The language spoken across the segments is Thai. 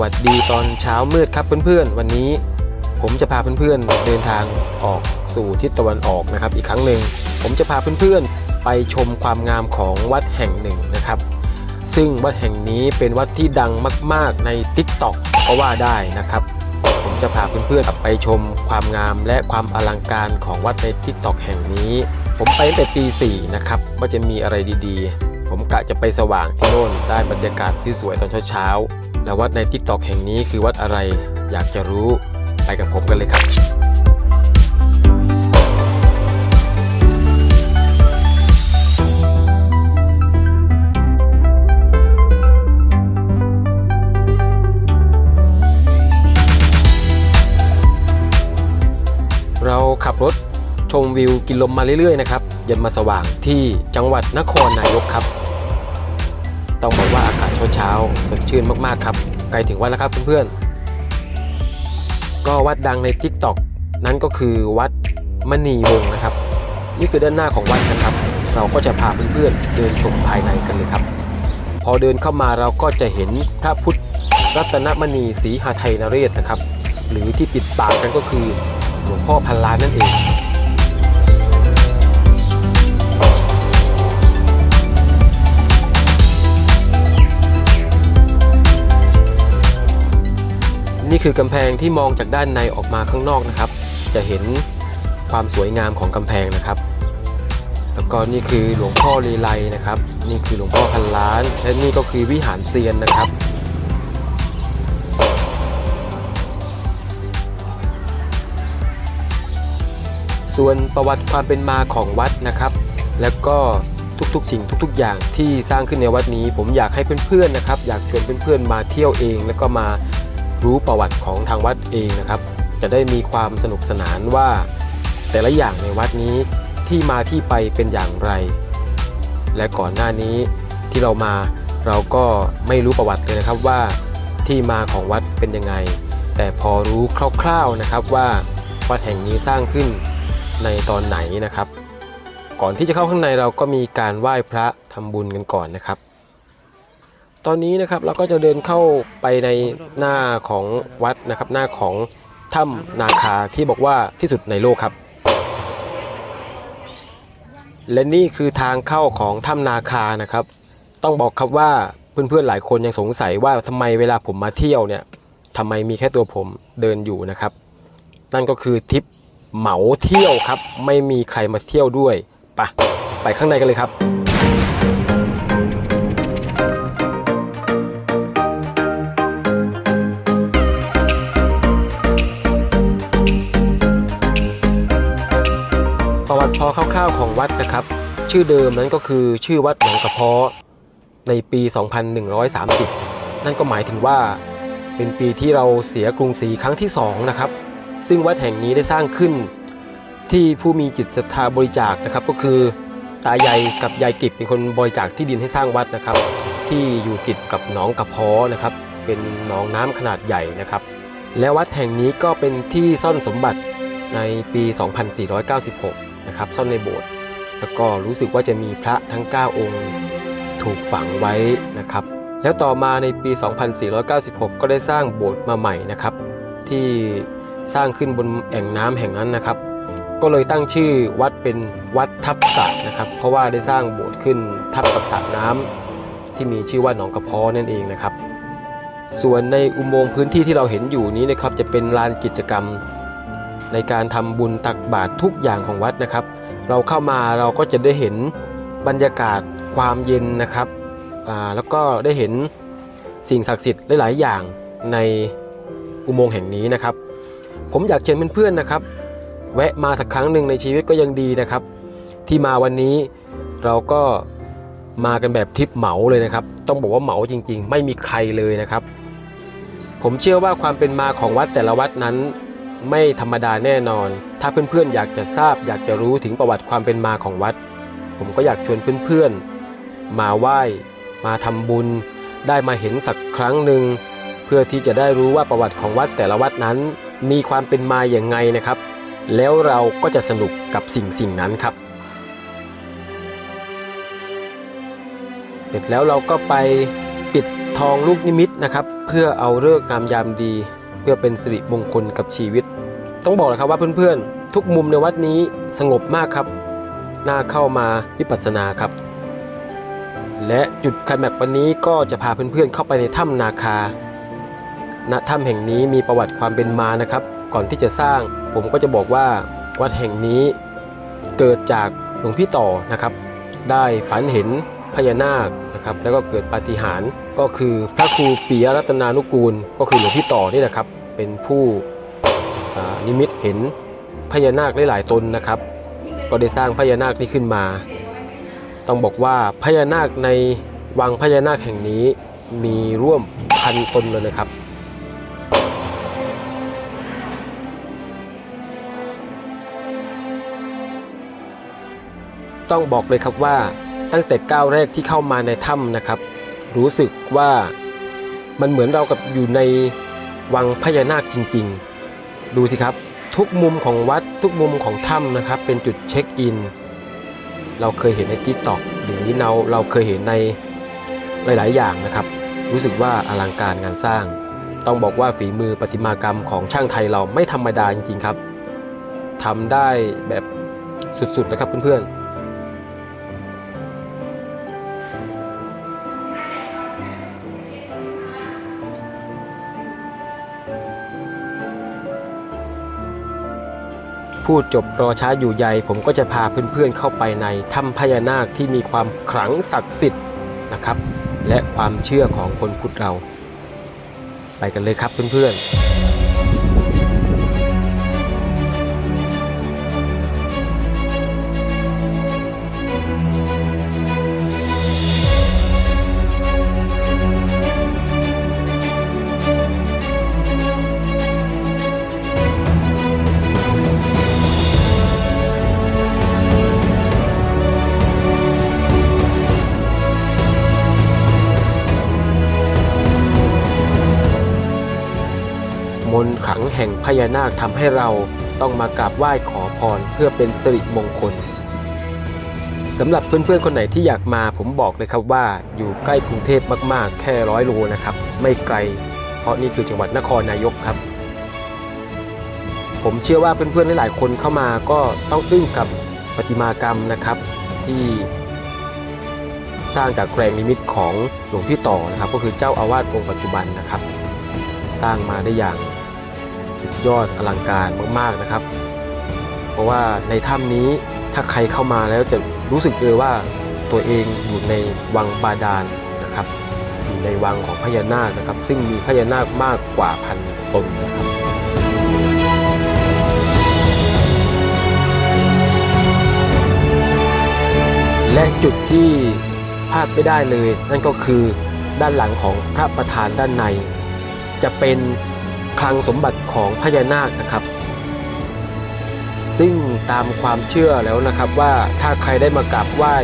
วัสดีตอนเช้ามืดครับเพื่อนๆ วันนี้ผมจะพาเพื่อนๆเดินทางออกสู่ทิศตะวันออกนะครับ อีกครั้งหนึ่งผมจะพาเพื่อนๆไปชมความงามของวัดแห่งหนึ่งนะครับ ซึ่งวัดแห่งนี้เป็นวัดที่ดังมากๆใน t ิ k t o k ก็ว่าได้นะครับ ผมจะพาเพื่อนๆไปชมความงามและความอลังการของวัดใน t ิ k t o k แห่งนี้ ผมไปตั้งแต่ตีสี่นะครับว่าจะมีอะไรดีๆ ผมกะจะไปสว่างที่โน่นได้บรรยากาศที่สวยตอนเช้าๆ แล้ววัดใน t ิ k t o k แห่งนี้คือวัดอะไรอยากจะรู้ไปกับผมกันเลยครับ เราขับรถชมวิวกินลมมาเรื่อยๆนะครับจนมาสว่างที่จังหวัดนครนายกครับ ต้องบอกว่าอากาศเช้าๆสดชื่นมากๆครับใกล้ถึงวัดแล้วครับเพื่อนๆก็วัดดังใน t ิ k t o k นั้นก็คือวัดมณีวงนะครับ นี่คือด้านหน้าของวัดนะครับ เราก็จะพาเพื่อนๆเดินชมภายในกันเลยครับ พอเดินเข้ามาเราก็จะเห็นพระพุทธรัตนมณีศรีหาไทยนเรศนะครับ หรือที่ติดปากกันก็คือหลวงพ่อพันล้านนั่นเอง นี่คือกำแพงที่มองจากด้านในออกมาข้างนอกนะครับ จะเห็นความสวยงามของกำแพงนะครับ แล้วก็นี่คือหลวงพ่อลีไลนะครับ นี่คือหลวงพ่อพันล้าน และนี่ก็คือวิหารเซียนนะครับส่วนประวัติความเป็นมาของวัดนะครับ แล้วก็ทุกๆสิ่งทุกๆ อย่างที่สร้างขึ้นในวัดนี้ ผมอยากให้เพื่อนๆนะครับ อยากชวนเพื่อนๆมาเที่ยวเอง แล้วก็มา รู้ประวัติของทางวัดเองนะครับ จะได้มีความสนุกสนานว่า แต่ละอย่างในวัดนี้ที่มาที่ไปเป็นอย่างไร และก่อนหน้านี้ที่เรามาเราก็ไม่รู้ประวัติเลยนะครับว่าที่มาของวัดเป็นยังไง แต่พอรู้คร่าวๆนะครับว่าวัดแห่งนี้สร้างขึ้นในตอนไหนนะครับ ก่อนที่จะเข้าข้างในเราก็มีการไหว้พระทำบุญกันก่อนนะครับ ตอนนี้นะครับเราก็จะเดินเข้าไปในหน้าของวัดนะครับ หน้าของถ้ำนาคาที่บอกว่าที่สุดในโลกครับ และนี่คือทางเข้าของถ้ำนาคานะครับ ต้องบอกครับว่าเพื่อนๆหลายคนยังสงสัยว่าทำไมเวลาผมมาเที่ยวเนี่ยทำไมมีแค่ตัวผมเดินอยู่นะครับ นั่นก็คือทริปเหมาเที่ยวครับ ไม่มีใครมาเที่ยวด้วยปะไปข้างในกันเลยครับ วัดนะครับ ชื่อเดิมนั้นก็คือชื่อวัดหนองกระเพาะในปี 2130 นั่นก็หมายถึงว่า เป็นปีที่เราเสียกรุงศรีครั้งที่2นะครับ ซึ่งวัดแห่งนี้ได้สร้างขึ้น ที่ผู้มีจิตศรัทธาบริจาคนะครับ ก็คือ ตายายกับยายกิบเป็นคนบริจาคที่ดินให้สร้างวัดนะครับ ที่อยู่ติดกับหนองกระเพาะนะครับ เป็นหนองน้ำขนาดใหญ่นะครับ และวัดแห่งนี้ก็เป็นที่ซ่อนสมบัติในปี 2496 นะครับ ซ่อนในโบสถ์ แล้วก็รู้สึกว่าจะมีพระทั้ง 9 องค์ ถูกฝังไว้นะครับ แล้วต่อมาในปี 2496 ก็ได้สร้างโบสถ์มาใหม่นะครับ ที่สร้างขึ้นบนแอ่งน้ำแห่งนั้นนะครับ ก็เลยตั้งชื่อวัดเป็นวัดทับสระนะครับ เพราะว่าได้สร้างโบสถ์ขึ้นทับกับสระน้ำที่มีชื่อว่าหนองกระเพาะนั่นเองนะครับ ส่วนในอุโมงค์พื้นที่ที่เราเห็นอยู่นี้นะครับจะเป็นลานกิจกรรม ในการทำบุญตักบาตรทุกอย่างของวัดนะครับ เราเข้ามาเราก็จะได้เห็นบรรยากาศความเย็นนะครับอ่าแล้วก็ได้เห็นสิ่งศักดิ์สิทธิ์หลาย ๆ อย่างในอุโมงค์แห่งนี้นะครับ ผมอยากเชิญเพื่อน ๆ นะครับ แวะมาสักครั้งหนึ่งในชีวิตก็ยังดีนะครับ ที่มาวันนี้เราก็มากันแบบทริปเหมาเลยนะครับ ต้องบอกว่าเหมาจริง ๆ ไม่มีใครเลยนะครับ ผมเชื่อว่าความเป็นมาของวัดแต่ละวัดนั้น ไม่ธรรมดาแน่นอน ถ้าเพื่อนๆอยากจะทราบ อยากจะรู้ถึงประวัติความเป็นมาของวัด ผมก็อยากชวนเพื่อนๆ มาไหว้ มาทำบุญ ได้มาเห็นสักครั้งหนึ่ง เพื่อที่จะได้รู้ว่าประวัติของวัดแต่ละวัดนั้น มีความเป็นมาอย่างไงนะครับ แล้วเราก็จะสนุกกับสิ่งสิ่งนั้นครับ เสร็จแล้วเราก็ไปปิดทองลูกนิมิตนะครับ เพื่อเอาเลิกงามยามดี พื่อเป็นสิริมงคลกับชีวิต ต้องบอกเลยครับว่าเพื่อนๆ ทุกมุมในวัดนี้สงบมากครับน่าเข้ามาวิปัสสนาครับ และจุดคลแม็กวันนี้ก็จะพาเพื่อนๆเข้าไปในถ้ำนาคาณถ้ำแห่งนี้มีประวัติความเป็นมานะครับ ก่อนที่จะสร้างผมก็จะบอกว่าวัดแห่งนี้เกิดจากหลวงพี่ต่อนะครับ ได้ฝันเห็นพญานาค นะครับ แล้วก็เกิดปาฏิหาริย์ก็คือพระครูปิยรัตนานุกูล ก็คือหลวงพี่ต่อนี่แหละครับ เป็นผู้นิมิตเห็นพญานาคหลายๆตนนะครับ ก็ได้สร้างพญานาคนี้ขึ้นมา ต้องบอกว่าพญานาคในวังพญานาคแห่งนี้มีร่วมพันตนเลยนะครับต้องบอกเลยครับว่า ตั้งแต่ก้าวแรกที่เข้ามาในถ้ำนะครับ รู้สึกว่ามันเหมือนเรากับอยู่ในวังพญานาคจริง ๆ ดูสิครับ ทุกมุมของวัดทุกมุมของถ้ำนะครับ เป็นจุดเช็คอิน เราเคยเห็นในทิกตอกหรือเราเราเคยเห็นในหลาย ๆ อย่างนะครับ รู้สึกว่าอลังการงานสร้าง ต้องบอกว่าฝีมือประติมากรรมของช่างไทยเราไม่ธรรมดาจริง ๆ ครับทำได้แบบสุด ๆ นะครับเพื่อน ๆ พูดจบรอช้าอยู่ใยผมก็จะพาเพื่อนๆเข้าไปในถ้ำพญานาคที่มีความขลังศักดิ์สิทธิ์นะครับ และความเชื่อของคนพุทธเรา ไปกันเลยครับเพื่อนๆ แห่งพญานาคทำให้เราต้องมากราบไหว้ขอพรเพื่อเป็นสิริมงคลสำหรับเพื่อนๆคนไหนที่อยากมาผมบอกเลยครับว่าอยู่ใกล้กรุงเทพมากๆ แค่ร้อยโลนะครับ ไม่ไกล เพราะนี่คือจังหวัดนครนายกครับ ผมเชื่อว่าเพื่อนๆหลายๆคนเข้ามาก็ต้องอึ้งกับประติมากรรมนะครับ ที่สร้างจากแรงนิมิตของหลวงพี่ต่อนะครับ ก็คือเจ้าอาวาสองค์ปัจจุบันนะครับ สร้างมาได้อย่าง สุดยอดอลังการมากๆนะครับ เพราะว่าในถ้ำนี้ถ้าใครเข้ามาแล้วจะรู้สึกเลยว่าตัวเองอยู่ในวังบาดาลนะครับ อยู่ในวังของพญานาคนะครับ ซึ่งมีพญานาคมากกว่าพันตนนะครับและจุดที่พลาดไม่ได้เลย นั่นก็คือด้านหลังของพระประธานด้านใน จะเป็น คลังสมบัติของพญานาคนะครับ ซึ่งตามความเชื่อแล้วนะครับว่าถ้าใครได้มากราบไหว้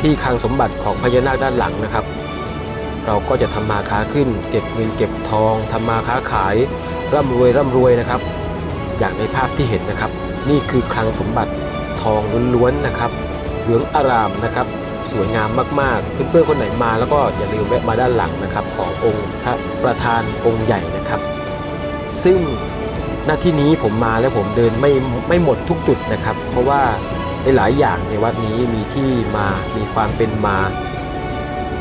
ที่คลังสมบัติของพญานาคด้านหลังนะครับ เราก็จะทำมาค้าขึ้น เก็บเงินเก็บทองทำมาค้าขายร่ำรวยร่ำรวยนะครับ อย่างในภาพที่เห็นนะครับ นี่คือคลังสมบัติทองล้วนๆนะครับ เหลืองอารามนะครับสวยงามมากๆ เพื่อนๆคนไหนมาแล้วก็อย่าลืมแวะมาด้านหลังนะครับ ขององค์พระประธานองค์ใหญ่นะครับ ซึ่งหน้าที่นี้ผมมาแล้วผมเดินไม่ไม่หมดทุกจุดนะครับ เพราะว่าหลายอย่างในวัดนี้มีที่มามีความเป็นมา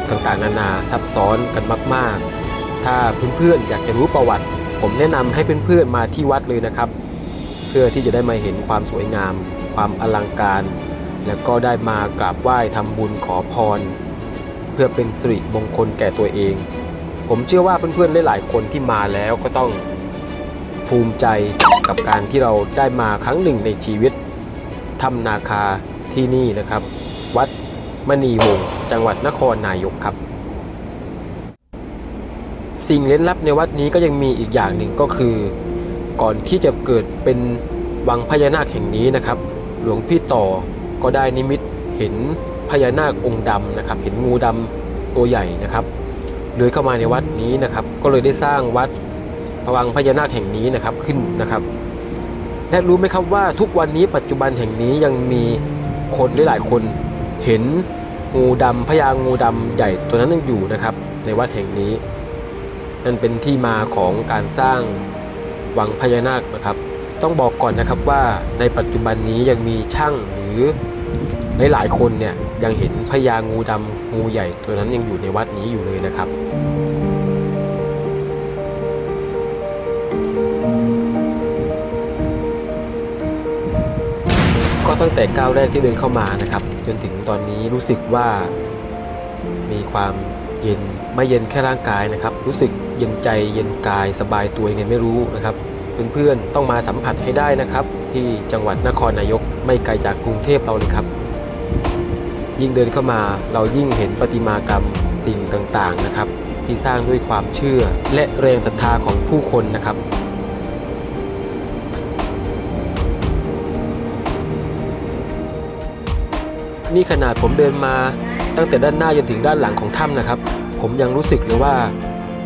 ต่างๆ นานาซับซ้อนกันมาก ๆ ถ้าเพื่อนๆอยากจะรู้ประวัติ ผมแนะนำให้เพื่อนๆมาที่วัดเลยนะครับ เพื่อที่จะได้มาเห็นความสวยงาม ความอลังการ แล้วก็ได้มากราบไหว้ทำบุญขอพร เพื่อเป็นสิริมงคลแก่ตัวเอง ผมเชื่อว่าเพื่อนๆหลายๆคนที่มาแล้วก็ต้อง ภูมิใจกับการที่เราได้มาครั้งหนึ่งในชีวิตถ้ำนาคาที่นี่นะครับ วัดมณีวงศ์จังหวัดนครนายกครับ สิ่งเล่นลับในวัดนี้ก็ยังมีอีกอย่างหนึ่งก็คือ ก่อนที่จะเกิดเป็นวังพญานาคแห่งนี้นะครับ หลวงพี่ต่อก็ได้นิมิตเห็นพญานาคองค์ดำนะครับ เห็นงูดำตัวใหญ่นะครับเลื้อยเข้ามาในวัดนี้นะครับ ก็เลยได้สร้างวัด วังพญานาคแห่งนี้นะครับขึ้นนะครับ และรู้ไหมครับว่าทุกวันนี้ปัจจุบันแห่งนี้ยังมีคนหลายๆคนเห็นงูดำพญางูดำใหญ่ตัวนั้นยังอยู่นะครับ ในวัดแห่งนี้ นั่นเป็นที่มาของการสร้างวังพญานาคนะครับ ต้องบอกก่อนนะครับว่าในปัจจุบันนี้ยังมีช่างหรือหลายๆคนเนี่ยยังเห็นพญางูดำงูใหญ่ตัวนั้นยังอยู่ในวัดนี้อยู่เลยนะครับ ก็ตั้งแต่ก้าวแรกที่เดินเข้ามานะครับ จนถึงตอนนี้รู้สึกว่ามีความเย็นไม่เย็นแค่ร่างกายนะครับ รู้สึกเย็นใจเย็นกายสบายตัวยังไงไม่รู้นะครับเพื่อนๆต้องมาสัมผัสให้ได้นะครับ ที่จังหวัดนครนายกไม่ไกลจากกรุงเทพเราเลยครับ ยิ่งเดินเข้ามาเรายิ่งเห็นประติมากรรมสิ่งต่างๆนะครับ ที่สร้างด้วยความเชื่อและแรงศรัทธาของผู้คนนะครับ นี่ขนาดผมเดินมาตั้งแต่ด้านหน้าจนถึงด้านหลังของถ้ำนะครับ ผมยังรู้สึกเลยว่า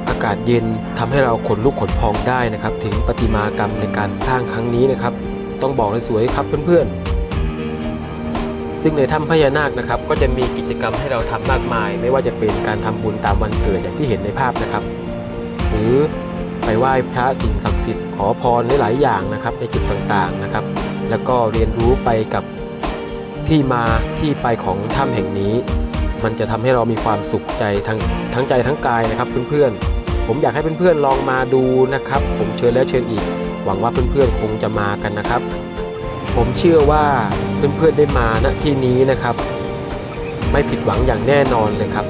อากาศเย็นทำให้เราขนลุกขนพองได้นะครับ ถึงประติมากรรมในการสร้างครั้งนี้นะครับ ต้องบอกเลยสวยครับเพื่อนๆ ซึ่งในถ้ำพญานาคนะครับ ก็จะมีกิจกรรมให้เราทำมากมาย ไม่ว่าจะเป็นการทำบุญตามวันเกิดอย่างที่เห็นในภาพนะครับ หรือไปไหว้พระสิ่งศักดิ์สิทธิ์ขอพรหลายๆอย่างนะครับในจุดต่างๆนะครับ แล้วก็เรียนรู้ไปกับ ที่มาที่ไปของถ้ำแห่งนี้ มันจะทำให้เรามีความสุขใจทั้งทั้งใจทั้งกายนะครับเพื่อนๆ ผมอยากให้เพื่อนๆลองมาดูนะครับ ผมเชิญแล้วเชิญอีก หวังว่าเพื่อนๆคงจะมากันนะครับ ผมเชื่อว่าเพื่อนๆได้มาณที่นี้นะครับ ไม่ผิดหวังอย่างแน่นอนเลยครับ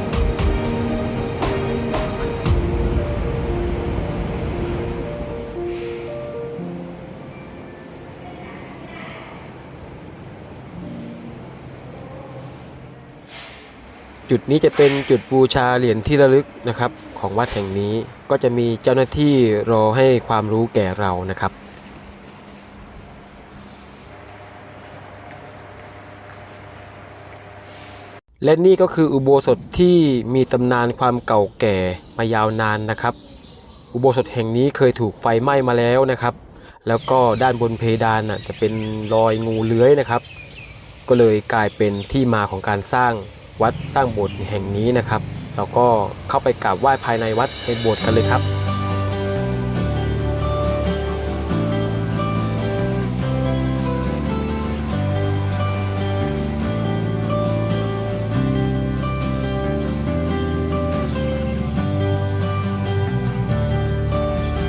จุดนี้จะเป็นจุดบูชาเหรียญที่ระลึกนะครับของวัดแห่งนี้ก็จะมีเจ้าหน้าที่รอให้ความรู้แก่เรานะครับ และนี่ก็คืออุโบสถที่มีตำนานความเก่าแก่มายาวนานนะครับ อุโบสถแห่งนี้เคยถูกไฟไหม้มาแล้วนะครับ แล้วก็ด้านบนเพดานจะเป็นรอยงูเลื้อยนะครับ ก็เลยกลายเป็นที่มาของการสร้าง วัดสร้างโบสถ์แห่งนี้นะครับ เราก็เข้าไปกราบไหว้ภายในวัดในโบสถ์กันเลยครับ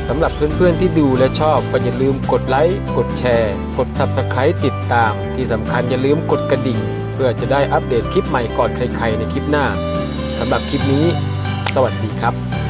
สำหรับเพื่อนๆที่ดูและชอบก็อย่าลืมกดไลค์ กดแชร์ กด Subscribe ติดตาม ที่สำคัญอย่าลืมกดกระดิ่ง เพื่อจะได้อัปเดตคลิปใหม่ก่อนใครๆในคลิปหน้าสำหรับคลิปนี้ สวัสดีครับ